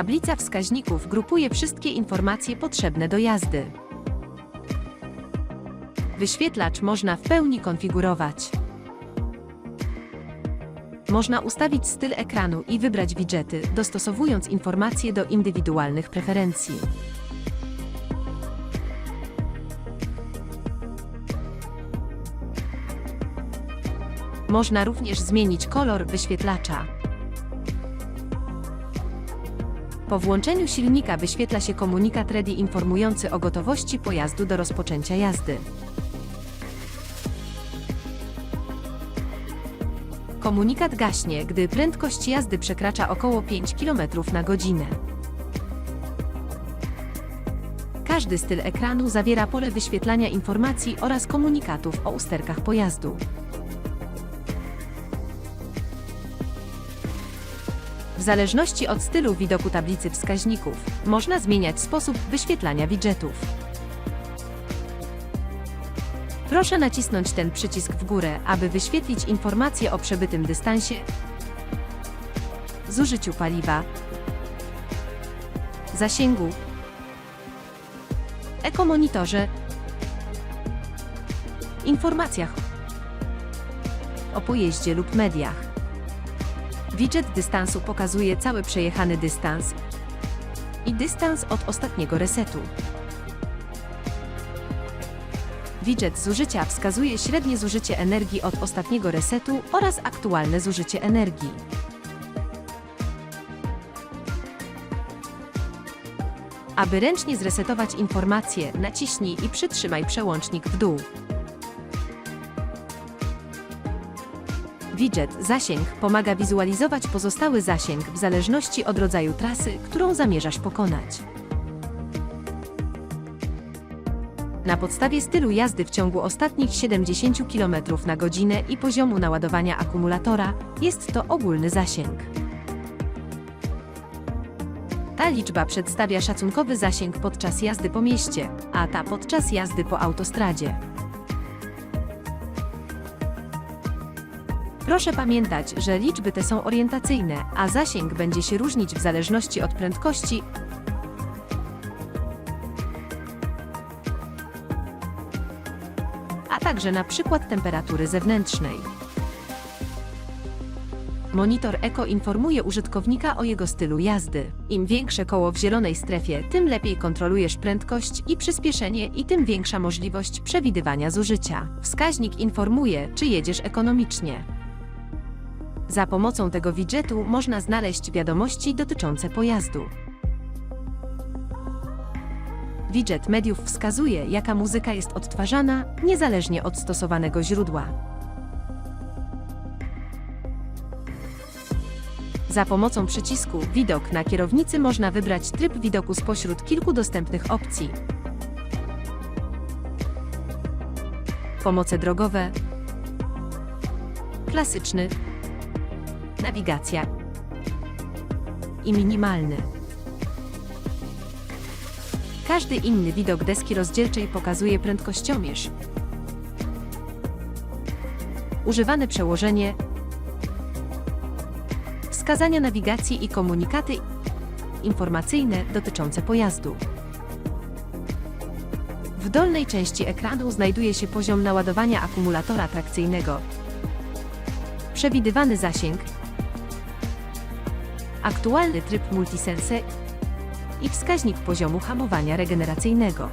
Tablica wskaźników grupuje wszystkie informacje potrzebne do jazdy. Wyświetlacz można w pełni konfigurować. Można ustawić styl ekranu i wybrać widżety, dostosowując informacje do indywidualnych preferencji. Można również zmienić kolor wyświetlacza. Po włączeniu silnika wyświetla się komunikat REDI informujący o gotowości pojazdu do rozpoczęcia jazdy. Komunikat gaśnie, gdy prędkość jazdy przekracza około 5 km na godzinę. Każdy styl ekranu zawiera pole wyświetlania informacji oraz komunikatów o usterkach pojazdu. W zależności od stylu widoku tablicy wskaźników, można zmieniać sposób wyświetlania widżetów. Proszę nacisnąć ten przycisk w górę, aby wyświetlić informacje o przebytym dystansie, zużyciu paliwa, zasięgu, ekomonitorze, informacjach o pojeździe lub mediach. Widget dystansu pokazuje cały przejechany dystans i dystans od ostatniego resetu. Widget zużycia wskazuje średnie zużycie energii od ostatniego resetu oraz aktualne zużycie energii. Aby ręcznie zresetować informacje, naciśnij i przytrzymaj przełącznik w dół. Widget Zasięg pomaga wizualizować pozostały zasięg w zależności od rodzaju trasy, którą zamierzasz pokonać. Na podstawie stylu jazdy w ciągu ostatnich 70 km na godzinę i poziomu naładowania akumulatora jest to ogólny zasięg. Ta liczba przedstawia szacunkowy zasięg podczas jazdy po mieście, a ta podczas jazdy po autostradzie. Proszę pamiętać, że liczby te są orientacyjne, a zasięg będzie się różnić w zależności od prędkości a także na przykład temperatury zewnętrznej. Monitor Eko informuje użytkownika o jego stylu jazdy. Im większe koło w zielonej strefie, tym lepiej kontrolujesz prędkość i przyspieszenie i tym większa możliwość przewidywania zużycia. Wskaźnik informuje, czy jedziesz ekonomicznie. Za pomocą tego widgetu można znaleźć wiadomości dotyczące pojazdu. Widget mediów wskazuje, jaka muzyka jest odtwarzana, niezależnie od stosowanego źródła. Za pomocą przycisku Widok na kierownicy można wybrać tryb widoku spośród kilku dostępnych opcji. Pomoce drogowe, klasyczny, nawigacja i minimalny. Każdy inny widok deski rozdzielczej pokazuje prędkościomierz. Używane przełożenie, wskazania nawigacji i komunikaty informacyjne dotyczące pojazdu. W dolnej części ekranu znajduje się poziom naładowania akumulatora trakcyjnego, przewidywany zasięg, aktualny tryb multisense i wskaźnik poziomu hamowania regeneracyjnego.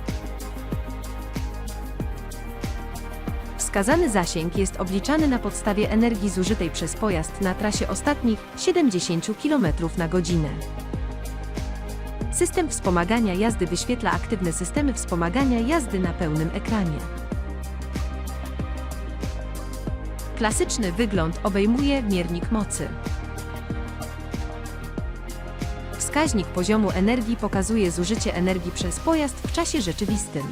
Wskazany zasięg jest obliczany na podstawie energii zużytej przez pojazd na trasie ostatnich 70 km na godzinę. System wspomagania jazdy wyświetla aktywne systemy wspomagania jazdy na pełnym ekranie. Klasyczny wygląd obejmuje miernik mocy. Wskaźnik poziomu energii pokazuje zużycie energii przez pojazd w czasie rzeczywistym.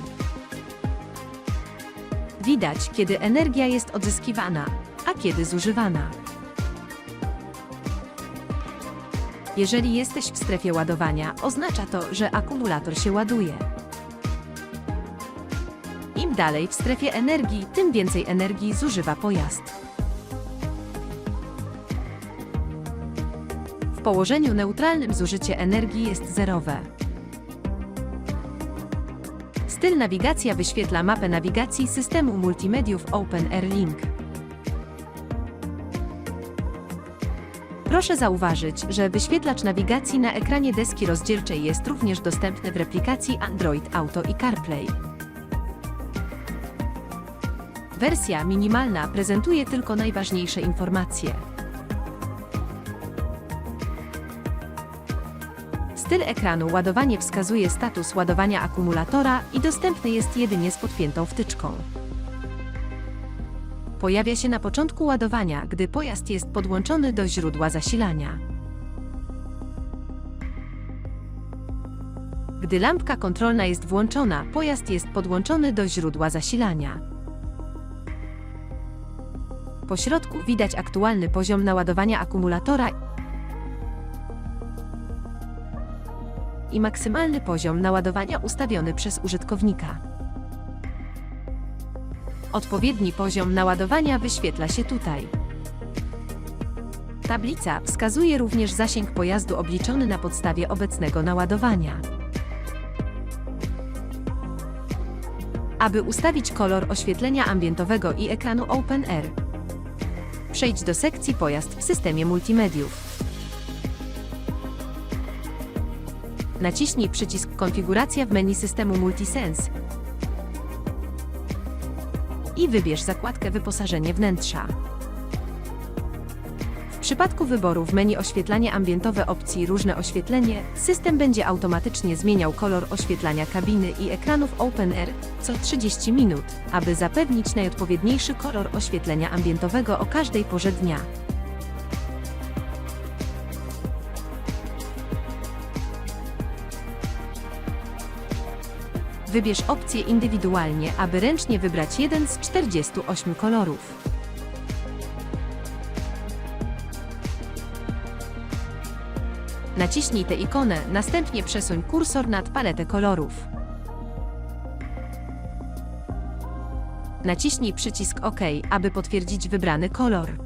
Widać, kiedy energia jest odzyskiwana, a kiedy zużywana. Jeżeli jesteś w strefie ładowania, oznacza to, że akumulator się ładuje. Im dalej w strefie energii, tym więcej energii zużywa pojazd. Położeniu neutralnym zużycie energii jest zerowe. Styl nawigacja wyświetla mapę nawigacji systemu multimediów OpenAir Link. Proszę zauważyć, że wyświetlacz nawigacji na ekranie deski rozdzielczej jest również dostępny w replikacji Android Auto i CarPlay. Wersja minimalna prezentuje tylko najważniejsze informacje. Styl ekranu ładowanie wskazuje status ładowania akumulatora i dostępny jest jedynie z podpiętą wtyczką. Pojawia się na początku ładowania, gdy pojazd jest podłączony do źródła zasilania. Gdy lampka kontrolna jest włączona, pojazd jest podłączony do źródła zasilania. Po środku widać aktualny poziom naładowania akumulatora i maksymalny poziom naładowania ustawiony przez użytkownika. Odpowiedni poziom naładowania wyświetla się tutaj. Tablica wskazuje również zasięg pojazdu obliczony na podstawie obecnego naładowania. Aby ustawić kolor oświetlenia ambientowego i ekranu OpenAir, przejdź do sekcji pojazd w systemie multimediów. Naciśnij przycisk Konfiguracja w menu systemu Multisense i wybierz zakładkę Wyposażenie wnętrza. W przypadku wyboru w menu Oświetlanie ambientowe opcji Różne oświetlenie, system będzie automatycznie zmieniał kolor oświetlania kabiny i ekranów OpenAir co 30 minut, aby zapewnić najodpowiedniejszy kolor oświetlenia ambientowego o każdej porze dnia. Wybierz opcję indywidualnie, aby ręcznie wybrać jeden z 48 kolorów. Naciśnij tę ikonę, następnie przesuń kursor nad paletę kolorów. Naciśnij przycisk OK, aby potwierdzić wybrany kolor.